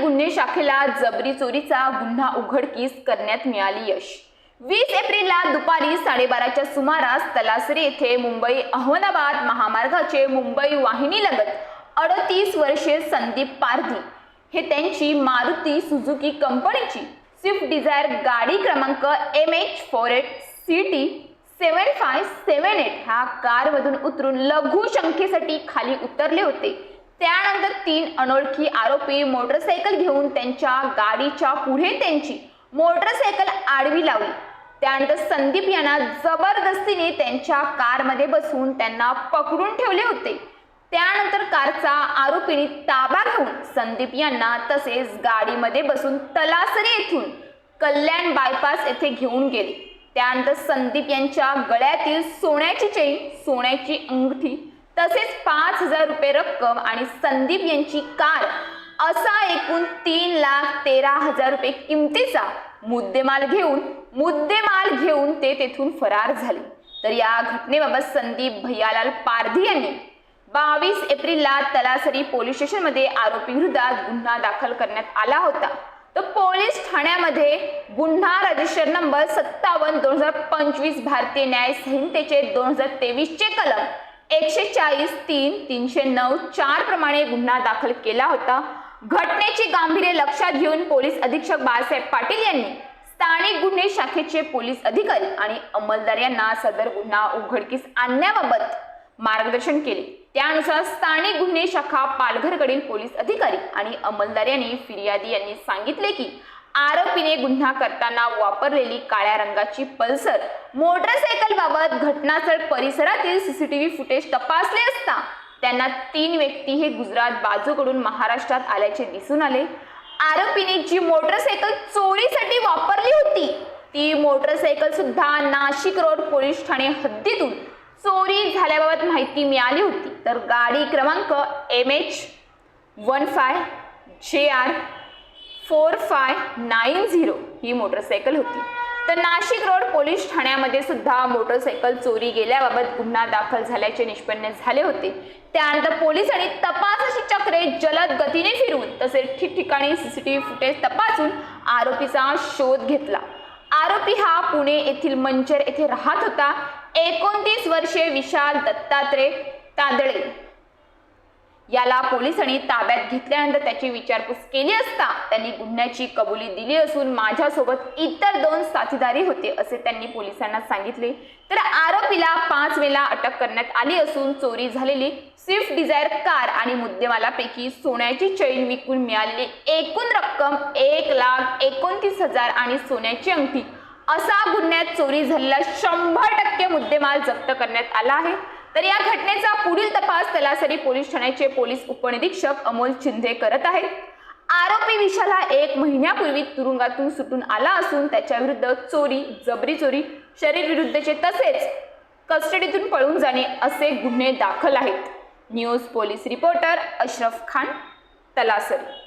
गुन्हे शाखेला जबरी चोरीचा गुन्हा उघडकीस करण्यात मिळाली यश. वीस एप्रिलला दुपारी साडेबाराच्या सुमारास तलासरी येथे मुंबई अहमदाबाद महामार्गाचे मुंबई वाहिनीलगत अडतीस वर्षे संदीप पारधी हे त्यांची मारुती सुझुकी कंपनीची स्विफ्ट डिझायर गाडी क्रमांक M H four eight C T seven five seven eight ह्या कारमधून उतरून लघु शंकेसाठी खाली उतरले होते. त्यानंतर तीन अनोळखी आरोपी मोटरसायकल घेऊन त्यांच्या गाडीच्या पुढे त्यांची मोटरसायकल आडवी लावली. त्यानंतर संदीप यांना जबरदस्तीने त्यांच्या कारमध्ये बसवून त्यांना पकडून ठेवले होते. त्यानंतर कारचा आरोपीने ताबा घेऊन संदीप यांना तसेच गाडीमध्ये बसून तलासरी येथून कल्याण बायपास येथे घेऊन गेले. त्यानंतर संदीप यांच्या गळ्यातील सोन्याची चैन सोन्याची अंगठी तसेच पाच हजार रुपये रक्कम आणि संदीप यांची कार असा एकूण तीन लाख तेरा हजार रुपये किमतीचा मुद्देमाल घेऊन मुद्देमाल घेऊन ते तेथून फरार झाले. तर या घटनेबाबत संदीप भैयालाल पारधी यांनी बावीस एप्रिलला तलासरी पोलीस स्टेशनमध्ये आरोपी विरोधात गुन्हा दाखल करण्यात आला होता. तर पोलीस ठाण्यामध्ये गुन्हा रजिस्टर नंबर सत्तावन्न दोन हजार पंचवीस भारतीय न्याय संहितेचे दोन हजार तेवीसचे कलम एकशे चाळीस तीन तीनशे नऊ चार प्रमाणे गुन्हा दाखल केला होता. घटनेची गांभीर्य लक्षात घेऊन पोलीस अधीक्षक बाळासाहेब पाटील यांनी स्थानिक गुन्हे शाखेचे पोलीस अधिकारी आणि अंमलदार यांना सदर गुन्हा उघडकीस आणण्याबाबत मार्गदर्शन केले. त्यानुसार स्थानिक गुन्हे शाखा पालघरकडील पोलीस अधिकारी आणि अंमलदार यांनी फिर्यादी यांनी सांगितले की आरोपीने गुन्हा करताना वापरलेली काळ्या रंगाची पल्सर मोटरसायकल बाबत घटनास्थळ परिसरातील सीसीटीव्ही फुटेज तपासले असता त्यांना तीन व्यक्ती हे गुजरात बाजूकडून महाराष्ट्रात आल्याचे दिसून आले. आरोपीने जी मोटरसायकल चोरीसाठी वापरली होती ती मोटरसायकल सुद्धा नाशिक रोड पोलीस ठाणे हद्दीतून चोरी झाल्याबाबत माहिती मिळाली होती. तर गाडी क्रमांक M H one five J R four five nine zero ही मोटरसायकल होती. तर नाशिक रोड पोलीस ठाण्यामध्ये सुद्धा मोटरसायकल चोरी गेल्याबाबत गुन्हा दाखल झाल्याचे निष्पन्न झाले होते. त्यानंतर पोलिसांनी तपासाची चक्रे जलद गतीने फिरवून तसेच ठिकठिकाणी सीसीटीव्ही फुटेज तपासून आरोपीचा शोध घेतला. आरोपी हा पुणे येथील मंचर येथे राहत होता. एकोणतीस वर्षे विशाल दत्तात्रय तांदळे. याला पोलिसांनी ताब्यात घेतल्यानंतर त्याची विचारपूस केली असता त्यांनी गुन्ह्याची कबुली दिली असून माझ्यासोबत इतर दोन साथीदारी होते असे त्यांनी पोलिसांना सांगितले. तर आरोपीला पाच वेळा अटक करण्यात आली असून चोरी झालेली स्विफ्ट डिझायर कार आणि मुद्देमालापैकी सोन्याची चैन विकून मिळालेली एकूण रक्कम एक लाख एकोणतीस हजार आणि सोन्याची अंगठी. असा गुन्ह्यात चोरी झालेला शंभर टक्के मुद्देमाल जप्त करण्यात आला आहे. तर या घटनेचा पुढील तपास पोलीस ठाण्याचे पोलीस उपनिरीक्षक अमोल चिंधे करत आहेत. आरोपी विशाला एक महिन्यापूर्वी तुरुंगातून सुटून आला असून त्याच्या विरुद्ध चोरी जबरी चोरी शरीर विरुद्धचे तसेच कस्टडीतून पळून जाणे असे गुन्हे दाखल आहेत. News police reporter Ashraf Khan Talasari.